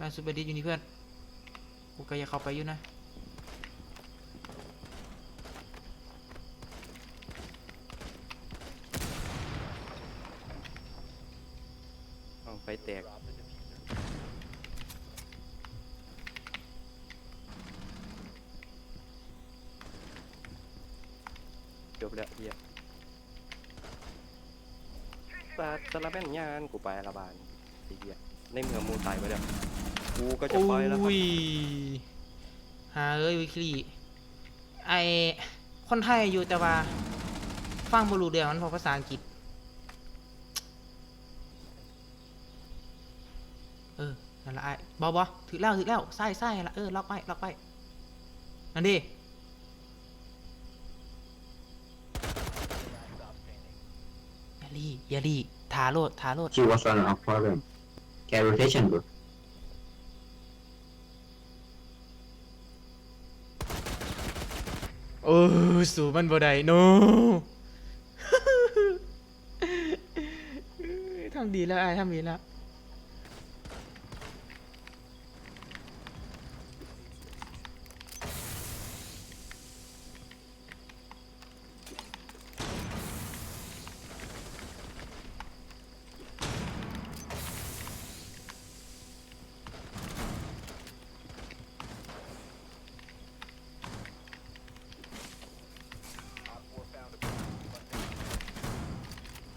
ล่าสุดไปดิสอยู่นี่เพื่อน กูก็อยากเข้าไปอยู่นะ เอาไฟแตก จบแล้วเฮียปาสลับแม่นยานกูไปละบานไอ้เฮียในเมืองมูตายไปแล้ว กูก็จะไปแล้วครับอุ้ยหาเอ้ยวิคลีไอคนไทยอยู่แต่ว่า ฟังบรูเดียวมันเพอภาษาอังกฤษ เออ นั่นละไอ้บอบอถือแล้วถือแล้วไส้ไส้ละเออล็อกไปล็อกไป นั่นดิอย่าลีอย่าลีทาโลดทาโลด She was on our program. Get rotation, bro. โอ้สู่มันบ่ได้โนทำดีแล้วไอ้ายทำดีแล้ว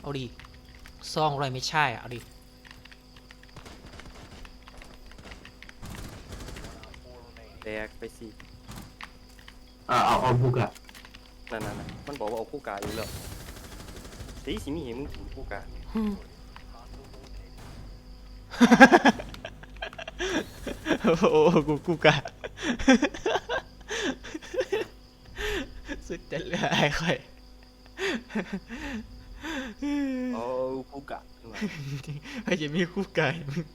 เอาดิซองอะไรไม่ใช่อะเอาดิแตกไปสิ Uh, I'll, I'll book up. นั่นนั่นๆๆมันบอกว่าเอาคู่กายอยู่แล้วตีสิมีเห็นมึงถึงคู่กายโอ้กูกูกะสุดจะเหลือไอ้ค่อย เอาคู่กายมาไอ้จะมีคู่กายมึง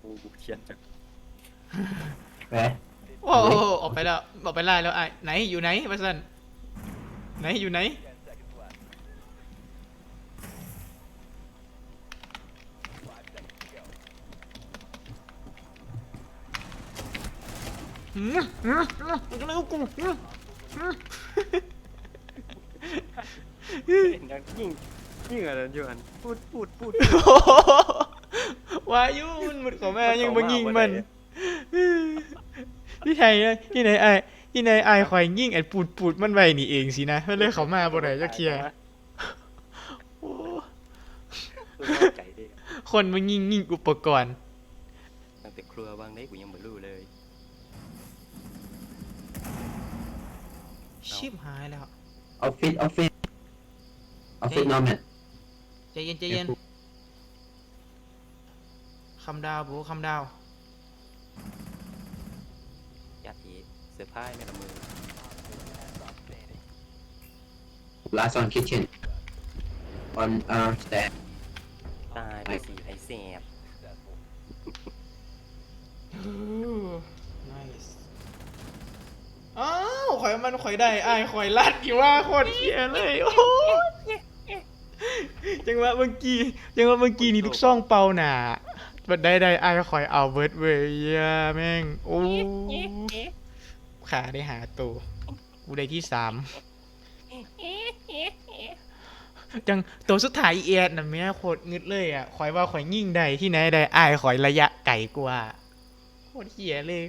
กูกูเขียนจาก Where? โอ้โหออกไปแล้วออกไปไล่แล้วไอ้ไหนอยู่ไหนพัสันไหนอยู่ไหนหื มหืมหืมมันก็เลยกูหืมหืมยังยิ่งยิ่งอะไรอยู่อันพูดพูดพูดโอ้โหวายุมันหมดของแม่ยังมายิงมันที่ไทยนะที่ไหนไอ้ที่ไหนไอ้คอยยิงไอ้ปูดปูดมันไว้นี่เองสินะไม่เลยเขามาบ่ได้จะเคลียร์โอ้ตัวเข้าใจดิคนมันยิงยิงอุปกรณ์ตั้งแต่ครัวบางได้กูยังไม่รู้เลย ชิบหายแล้ว Outfit, outfit. Outfit normal. ใจเย็นใจเย็นคำดาวบูคำดาวยัดอีเสื้อผ้าไม่ละมือ Last on kitchen. On uh stair. ตายไปสิไอ้แสบ nice อ้าว ข่อยมันข่อยได้ไอ้ายข่อยลัดกี่ว่าโคตรเฮียเลยโอ้ยจังหวะเมื่อกี้จังหวะเมื่อกี้นี่ลูกซ่องเป่าหนาบัดได้ได้ไอ้ายข่อยเอาเบิร์ดเวยเหี้ยแม่งโอ้ขาได้หาตัวกูได้ที่สามจังตัวสุดท้ายเอีเอ็ดนะแม่โคตรงึดเลยอะข่อยว่าข่อยยิ่งได้ที่ไหนได้ไอ้ายข่อยระยะไกลกว่าโคตรเฮียเลย